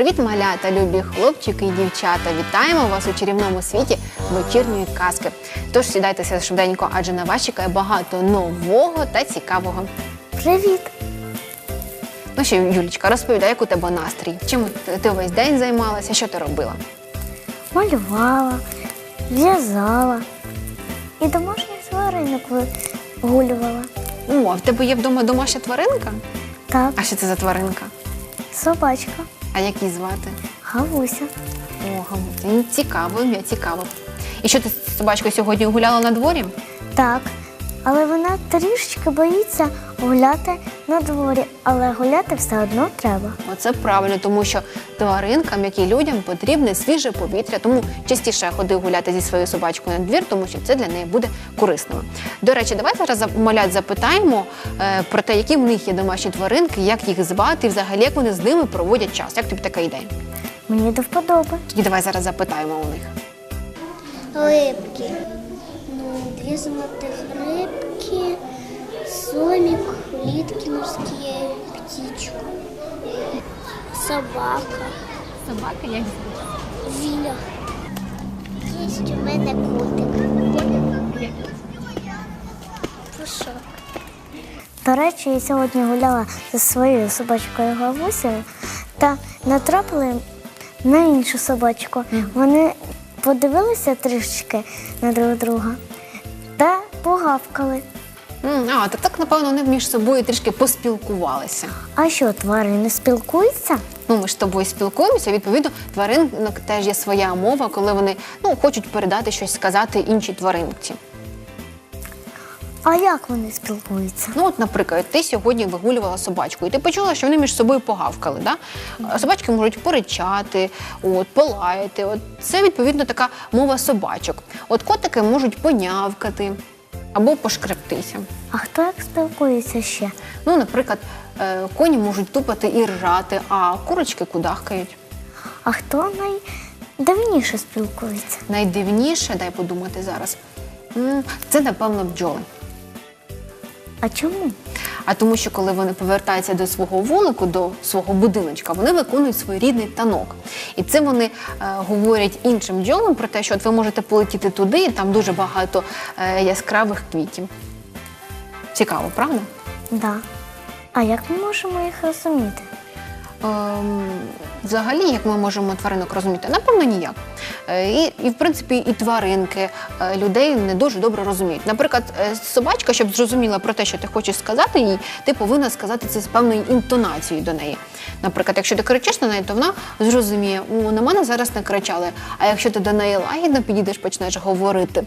Привіт, малята, любі хлопчики і дівчата! Вітаємо вас у чарівному світі вечірньої казки. Тож сідайтеся швиденько, адже на вас чекає багато нового та цікавого. Привіт! Ну що, Юлічка, розповідай, як у тебе настрій? Чим ти- весь день займалася? Що ти робила? Малювала, в'язала і домашніх тваринок вигулювала. О, а в тебе є вдома домашня тваринка? Так, А що це за тваринка? собачка, А як її звати? гавуся. О, Гавуся. Ну, Цікаво, ім'я цікаво. І що ти з собачкою сьогодні гуляла на дворі? Так. Але вона трішечки боїться гуляти на дворі, але гуляти все одно треба. Оце правильно, тому що тваринкам, як і людям, потрібне свіже повітря. Тому частіше ходи гуляти зі своєю собачкою на двір, тому що це для неї буде корисним. До речі, давай зараз за- малят запитаємо е, про те, які в них є домашні тваринки, як їх звати, і взагалі як вони з ними проводять час. Як тобі така ідея? Мені до вподоби. Тоді давай зараз запитаємо у них. Рибки. Ну, две золотых рыбки, сомик, улитки морские, птичку, собака, Собака як виля. Есть у мене котик. Пушок. До речі, я сьогодні гуляла зі своєю собачкою Гавусею та натрапили на іншу собачку. Вони подивилися трішечки на друг друга та погавкали. М, А, то так, напевно, вони між собою трішки поспілкувалися. А що, тварини спілкуються? Ну, ми ж з тобою спілкуємося. Відповідно, тваринок теж є своя мова, коли вони ну, хочуть передати щось сказати іншій тваринці. А як вони спілкуються? Ну, от, наприклад, ти сьогодні вигулювала собачку, і ти почула, що вони між собою погавкали. Да? А Собачки можуть поричати, от, полаяти. От, це відповідно така мова собачок. От котики можуть понявкати або пошкрептися. А хто як спілкується ще? Ну, наприклад, е, коні можуть тупати і ржати, а курочки кудахкають. А хто найдавніше спілкується? Найдивніше, дай подумати зараз, м, це, напевно, бджоли. А чому? А тому, що коли вони повертаються до свого вулику, до свого будиночка, вони виконують своєрідний танок. І це вони е, говорять іншим бджолам про те, що от ви можете полетіти туди, і там дуже багато е, яскравих квітів. Цікаво, правда? Да. А як ми можемо їх розуміти? Ем, взагалі, як ми можемо тваринок розуміти? Напевно, ніяк. Е, І, і в принципі, і тваринки е, людей не дуже добре розуміють. Наприклад, е, собачка, щоб зрозуміла про те, що ти хочеш сказати їй, ти повинна сказати це з певною інтонацією до неї. Наприклад, якщо ти кричиш на неї, то вона зрозуміє, «О, на мене зараз не кричали. А якщо ти до неї лагідно підійдеш, почнеш говорити,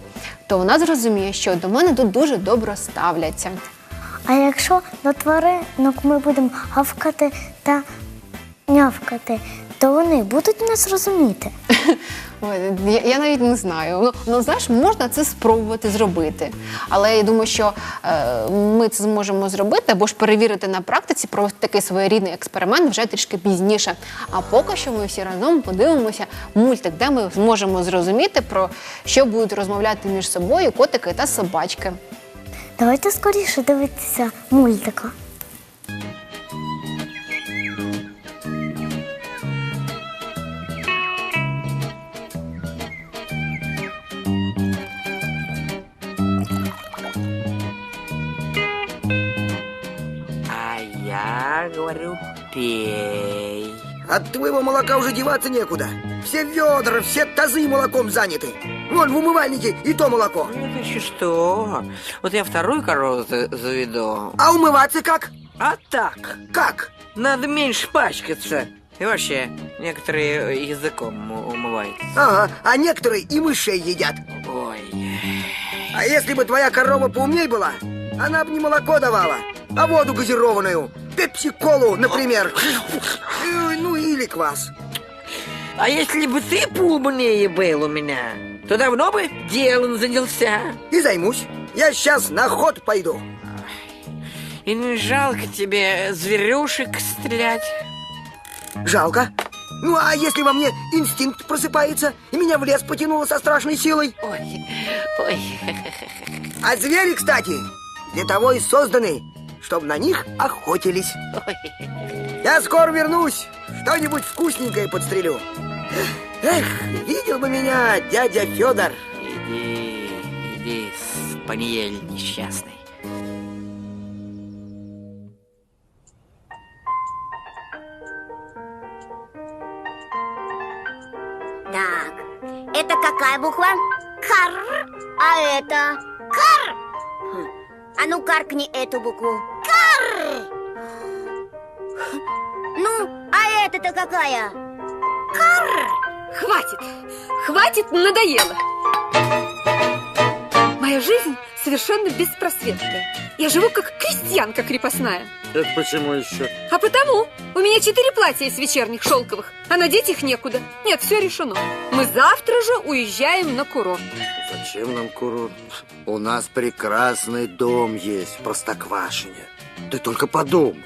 то вона зрозуміє, що до мене тут дуже добре ставляться. А якщо до тваринок ми будемо гавкати та нявкати, то вони будуть нас розуміти. Ой, я, я навіть не знаю. Ну, ну знаєш, можна це спробувати зробити. Але я думаю, що е, ми це зможемо зробити або ж перевірити на практиці про такий своєрідний експеримент вже трішки пізніше. А поки що ми всі разом подивимося мультик, де ми зможемо зрозуміти про що будуть розмовляти між собою котики та собачки. Давайте скоріше дивитися мультика. Я говорю, пей. От твоего молока уже деваться некуда. Все ведра, все тазы молоком заняты. Вон в умывальнике и то молоко. Ну, ты что? Вот я вторую корову за- заведу. А умываться как? А так, Как? надо меньше пачкаться. И вообще, некоторые языком умываются. Ага, а некоторые и мышей едят. Ой. А если бы твоя корова поумней была, она бы не молоко давала, а воду газированную. Пепси-колу, например. Э, Ну или квас. А если бы ты поумнее был у меня, то давно бы делом занялся. И займусь. Я сейчас на ход пойду. И не жалко тебе зверюшек стрелять? Жалко. Ну а если во мне инстинкт просыпается, и меня в лес потянуло со страшной силой? Ой, ой. А звери, кстати, для того и созданы, чтобы на них охотились. Я скоро вернусь, что-нибудь вкусненькое подстрелю. Эх, видел бы меня дядя Федор. Иди, иди, спаниель несчастный. Так, это какая буква? Кар. А это? Кар. Хм, А ну каркни эту букву. Это-то какая? Кар. Хватит! Хватит, надоело! Моя жизнь совершенно беспросветная. Я живу как крестьянка крепостная. Это почему еще? А потому у меня четыре платья из вечерних шелковых, а надеть их некуда. Нет, все решено. Мы завтра же уезжаем на курорт. Зачем нам курорт? У нас прекрасный дом есть в Простоквашине. Ты только подумай.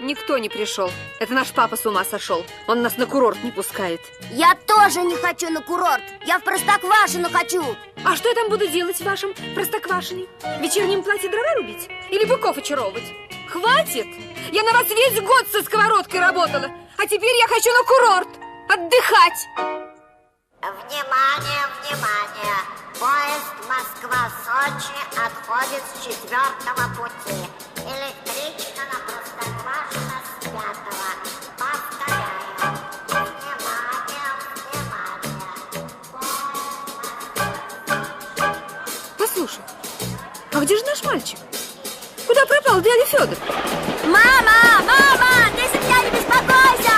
Никто не пришел. Это наш папа с ума сошел. Он нас на курорт не пускает. Я тоже не хочу на курорт. Я в Простоквашино хочу. А что я там буду делать в вашем простоквашине? В вечернем платье дрова рубить? Или быков очаровывать? Хватит! Я на вас весь год со сковородкой работала, а теперь я хочу на курорт отдыхать. Внимание, внимание! Поезд Москва-Сочи отходит с четвертого пути. Электричка Послушай, а где же наш мальчик? Куда пропал дядя Федор? Мама, мама, ты за меня не беспокойся.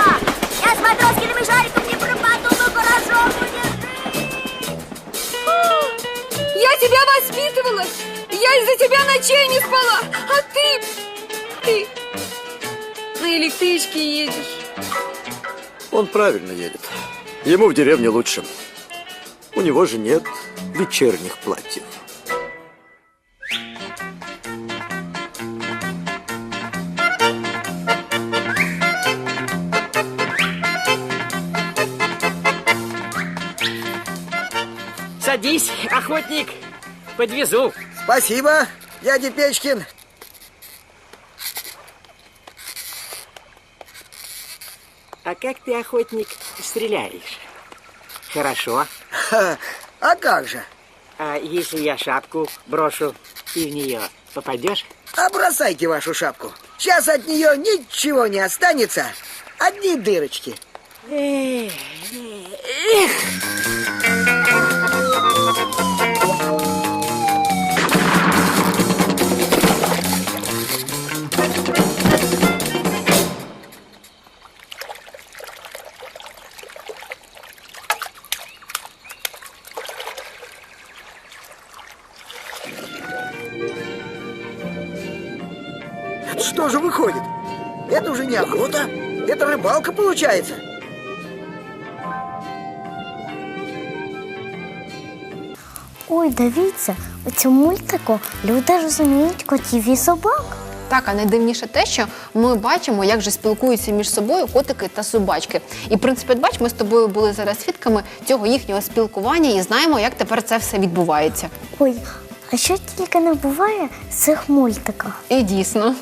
Я с Матроскиным и Жариком не пропаду, вы хорошо будете Я тебя воспитывала! Я из-за тебя ночей не спала! А ты... Ты... На электричке едешь. Он правильно едет. Ему в деревне лучше. У него же нет вечерних платьев. Садись, охотник, подвезу. Спасибо, дядя Печкин. А как ты, охотник, стреляешь? Хорошо. Ха, а как же? А если я шапку брошу, ты в нее попадешь? А бросайте вашу шапку. Сейчас от нее ничего не останется. Одни дырочки. Что же выходит? Это уже не охота, это рыбалка получается. Ой, дивіться, у цьому мультику люди розуміють котів і собак. Так, а найдивніше те, що ми бачимо, як же спілкуються між собою котики та собачки. І в принципі, от бач, ми з тобою були зараз свідками цього їхнього спілкування і знаємо, як тепер це все відбувається. Ой, а що тільки не буває в цих мультиках? І дійсно.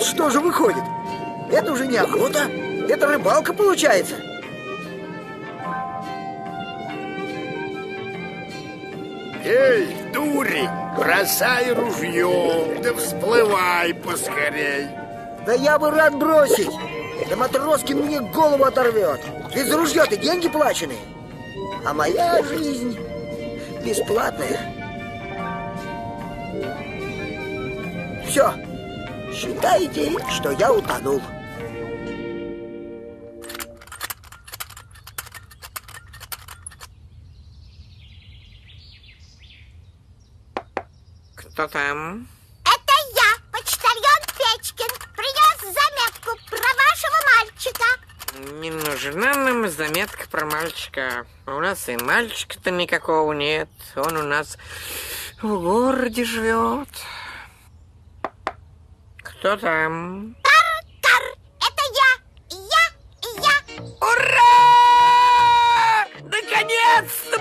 Что же выходит? Это уже не охота, это рыбалка получается. Эй, дурень, бросай ружье, да всплывай поскорей. Да я бы рад бросить. Да Матроскин мне голову оторвет. Ведь за ружье-то деньги плачены. А моя жизнь бесплатная. Все. Считайте, что я утонул. Кто там? Это я, почтальон Печкин. Принес заметку про вашего мальчика. Не нужна нам заметка про мальчика. У нас и мальчика-то никакого нет. Он у нас в городе живет. Кто там?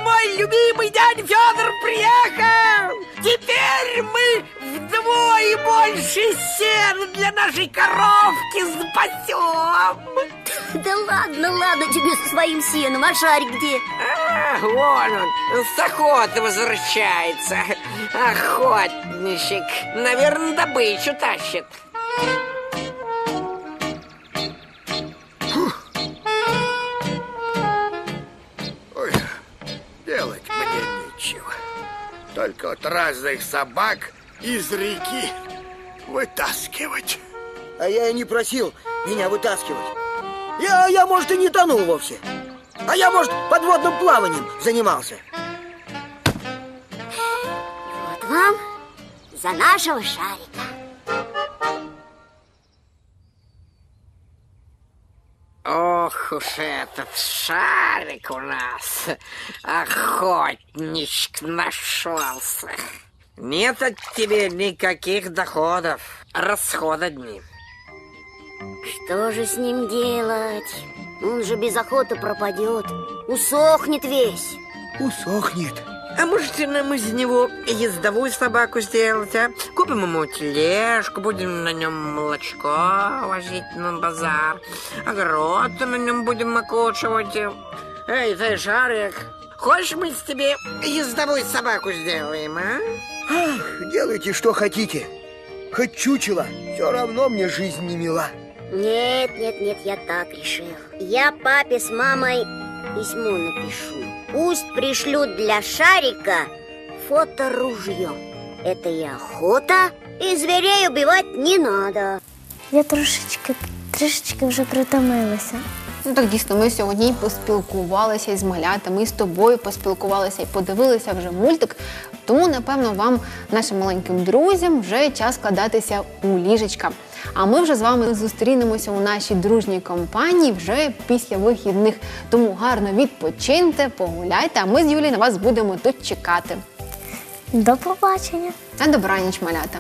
Мой любимый дядя Федор приехал! Теперь мы вдвое больше сена для нашей коровки спасем! Да ладно, ладно тебе со своим сеном, а шарик где? А, вон он, с охоты возвращается. Охотничек. Наверное, добычу тащит. Ой, Вот разных собак из реки вытаскивать. А я и не просил меня вытаскивать. Я, я, может, и не тонул вовсе. А я, может, подводным плаванием занимался. Вот вам за нашего шарика. Ох уж этот шарик у нас, охотничек нашелся. Нет от тебе никаких доходов, расход одни. Что же с ним делать? Он же без охоты пропадет. Усохнет весь. Усохнет. А можете нам из него ездовую собаку сделать, а? Купим ему тележку, будем на нем молочко возить на базар. Огород на нем будем окучивать. Эй, ты, Шарик, хочешь мы с тебе ездовую собаку сделаем, а? Ах, делайте, что хотите. Хоть чучело, все равно мне жизнь не мила. Нет, нет, нет, я так решил. Я папе с мамой письмо напишу. Пусть пришлют для шарика фоторужье. Это и охота, і зверей убивать не надо. Я трошечки, трішечки вже притомилася. Ну так дійсно, ми сьогодні і поспілкувалися із малятами, і з тобою поспілкувалися і подивилися вже мультик. Тому, напевно, вам, нашим маленьким друзям, вже час складатися у ліжечка. А ми вже з вами зустрінемося у нашій дружній компанії вже після вихідних. Тому гарно відпочиньте, погуляйте, а ми з Юлією на вас будемо тут чекати. До побачення! На добраніч, малята!